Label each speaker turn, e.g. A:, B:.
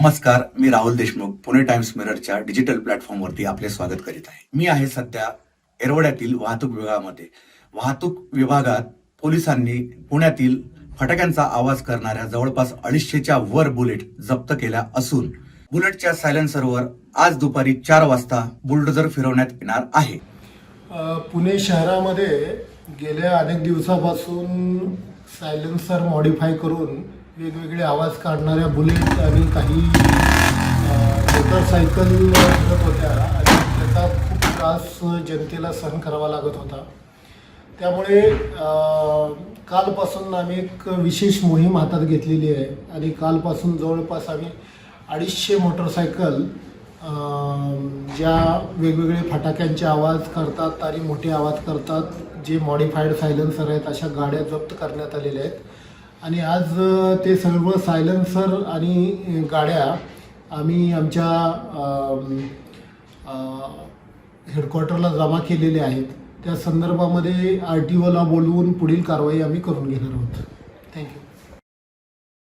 A: नमस्कार मी राहुल देशमुख पुणे टाइम्स मिररच्या डिजिटल प्लॅटफॉर्मवरती आपले स्वागत करीत आहे. मी आहे सध्या एरवड्यातील वाहतूक विभागामध्ये. वाहतूक विभागात पोलिसांनी पुण्यातील फटाक्यांचा आवाज करणाऱ्या जवळपास अडीचशेच्या वर बुलेट जप्त केल्या असून बुलेटच्या सायलेन्सरवर आज दुपारी चार वाजता बुलडोजर फिरवण्यात येणार आहे.
B: पुणे शहरामध्ये गेल्या अनेक दिवसापासून सायलेन्सर मॉडीफाय करून वेगवेगळे आवाज काढणाऱ्या बुलेट आणि काही मोटरसायकल फिरत होत्या. आणि त्याचा खूप त्रास जनतेला सहन करावा लागत होता. त्यामुळे कालपासून आम्ही एक विशेष मोहीम हातात घेतलेली आहे. आणि कालपासून जवळपास आम्ही अडीचशे मोटरसायकल ज्या वेगवेगळे फटाक्यांचे आवाज करतात आणि मोठे आवाज करतात जे मॉडिफाईड सायलेन्सर आहेत अशा गाड्या जप्त करण्यात आलेल्या आहेत. आणि आज ते सर्व सायलन्सर आणि गाड्या आम्ही आमच्या हेडक्वार्टरला जमा केलेले आहेत. त्या संदर्भामध्ये आर टी ओला बोलवून पुढील कारवाई आम्ही करून घेणार आहोत. थँक्यू